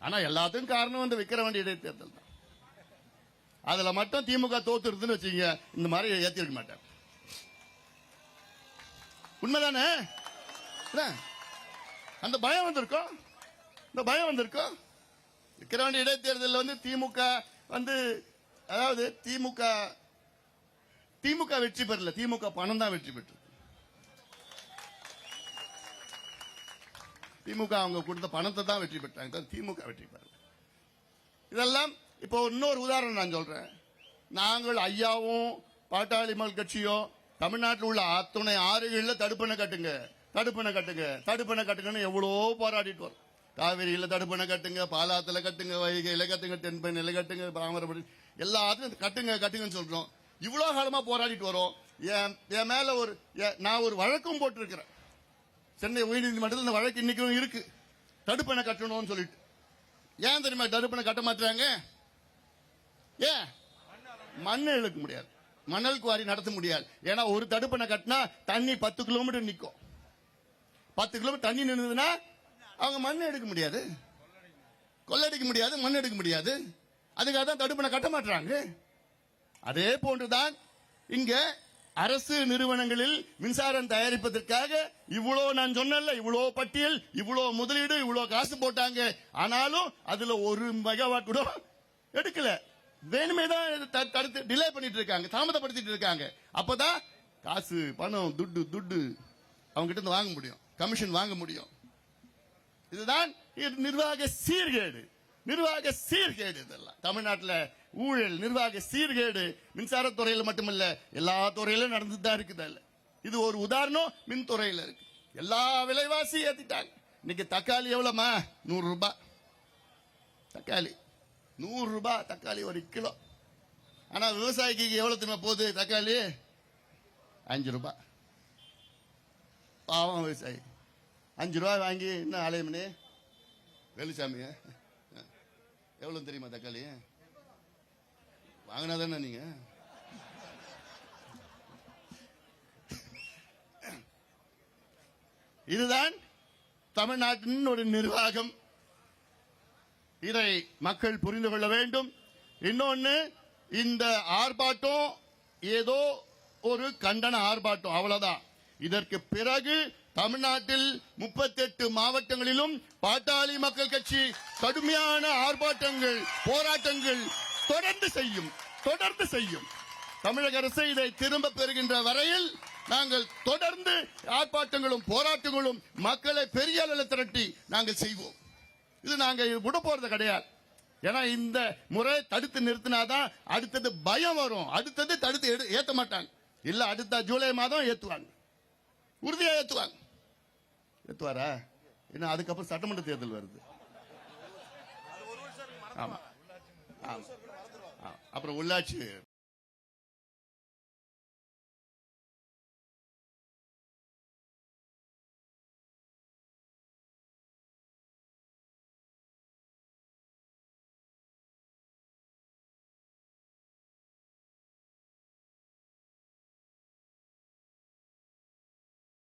ஆனா எல்லாத்துக்கும் காரணம் வந்து விக்கிரவாண்டி இடைத்தேர்தல் தான். அதுல மட்டும் திமுக தோத்துருதுன்னு வச்சுங்க இந்த மாதிரி ஏத்திருக்க மாட்டேன் உண்மைதானே? அந்த பயம் வந்திருக்கும் இந்த பயம் வந்திருக்கும் விக்கிரவாண்டி இடைத்தேர்தலில் வந்து திமுக வந்து அதாவது திமுக திமுக வெற்றி பெறல. திமுக பணம் தான் வெற்றி பெற்றது. திமுக அவங்க கொடுத்த பணத்தை தான் வெற்றி பெற்றாங்க. திமுக வெற்றி பெறல இதெல்லாம் இப்போ இன்னொரு உதாரணம் நான் சொல்றேன். நாங்கள் ஐயாவும் பாட்டாளி மக்கள் கட்சியும் தமிழ்நாட்டில் உள்ள அத்துணை ஆறுகளில் தடுப்பணை கட்டுங்க தடுப்பணை கட்டுங்க தடுப்பணை கட்டுங்கன்னு எவ்வளோ போராடிட்டு வரும். காவிரியில் தடுப்பணை கட்டுங்க பாலாத்தில் கட்டுங்க வைகையில கட்டுங்க தென்பெண்ணில கட்டுங்க தாமிரபரணி எல்லாத்துலையும் கட்டுங்க கட்டுங்கன்னு சொல்கிறோம் இவ்வளோ காலமாக போராடிட்டு வரோம். என் என் மேலே ஒரு எ- நான் ஒரு வழக்கம் போட்டிருக்கிறேன். சென்னை உயர்நீதிமன்றத்தில் இந்த வழக்கு இன்னைக்கும் இருக்கு. தடுப்பணை கட்டணும்னு சொல்லிட்டு. ஏன் தெரியுமா தடுப்பணை கட்ட மாட்டாங்க ஏன் மண்ணை இழுக்க முடியாது. மணல் குவாரி நடத்த முடியாது. ஏன்னா ஒரு தடுப்பணை கட்டினா தண்ணி பத்து கிலோமீட்டர் நிற்கும் பத்து கிலோமீட்டர் தண்ணி நின்றுதுன்னா அவங்க மண் எடுக்க முடியாது. கொள்ளடிக்க முடியாது மண் எடுக்க முடியாது. அதுக்காக தான் தடுப்பணை கட்ட மாட்டாங்க அதே போன்றுதான் இங்கே அரசு நிறுவனங்களில் மின்சாரம் தயாரிப்பதற்காக இவ்வளோ நான் சொன்னல இவ்வளோ பட்டியல் இவ்வளோ முதலீடு இவ்வளோ காசு போட்டாங்க. ஆனாலும் அதுல ஒரு மெகாவாட் கூட எடுக்கல. வேணுமே தான் இதை தடுத்து டிலே பண்ணிட்டு இருக்காங்க தாமதப்படுத்திட்டு இருக்காங்க. அப்பதான் காசு பணம் துட்டு துட்டு அவங்க கிட்ட வாங்க முடியும். கமிஷன் வாங்க முடியும். இதுதான் இது நிர்வாக சீர்கேடு. நிர்வாக சீர்கேடு இதெல்லாம். தமிழ்நாட்டில் ஊழல் நிர்வாக சீர்கேடு மின்சாரத்துறையில் மட்டுமல்ல எல்லா துறையிலும் நடந்துட்டு தான் இருக்குது அதுல. இது ஒரு உதாரணம் மின்துறையில் இருக்கு. எல்லா விலைவாசி ஏற்றிட்டாங்க இன்னைக்கு தக்காளி எவ்வளோம்மா? நூறுரூபா தக்காளி. நூறுரூபா தக்காளி ஒரு கிலோ. ஆனால் விவசாயிக்கு எவ்வளோ திரும்ப போகுது தக்காளி? அஞ்சு ரூபாய். பாவம் விவசாயி. அஞ்சு ரூபாய் வாங்கி இன்னும் அலையமணி வேலுசாமி எவ்வளவு தெரியுமா தக்காளி? வாங்கினா தானே நீங்க? இதுதான் தமிழ்நாட்டின் ஒரு நிர்வாகம். இதை மக்கள் புரிந்து கொள்ள வேண்டும். இன்னொன்னு இந்த ஆர்ப்பாட்டம் ஏதோ ஒரு கண்டன ஆர்ப்பாட்டம் அவ்வளவுதான். இதற்கு பிறகு தமிழ்நாட்டில் முப்பத்தெட்டு மாவட்டங்களிலும் பாட்டாளி மக்கள் கட்சி கடுமையான ஆர்ப்பாட்டங்கள் போராட்டங்கள் தொடர்ந்து செய்யும் தொடர்ந்து செய்யும். தமிழக அரசு இதை திரும்ப பெறுகின்ற வரையில் நாங்கள் தொடர்ந்து ஆர்ப்பாட்டங்களும் போராட்டங்களும் மக்களை பெரிய அளவில் திரட்டி நாங்கள் செய்வோம். இது நாங்கள் விட போறது கிடையாது. ஏன்னா இந்த முறை தடுத்து நிறுத்தினாதான் அடுத்தது பயம் வரும். அடுத்தது தடுத்து எடு- மாட்டாங்க. இல்ல அடுத்த ஜூலை மாதம் ஏத்துவாங்க. உறுதியா ஏத்துவாங்க. ஏத்துவாரா ஏன்னா அதுக்கப்புறம் சட்டமன்ற தேர்தல் வருது. ஆமா. அப்புறம் உள்ளாட்சி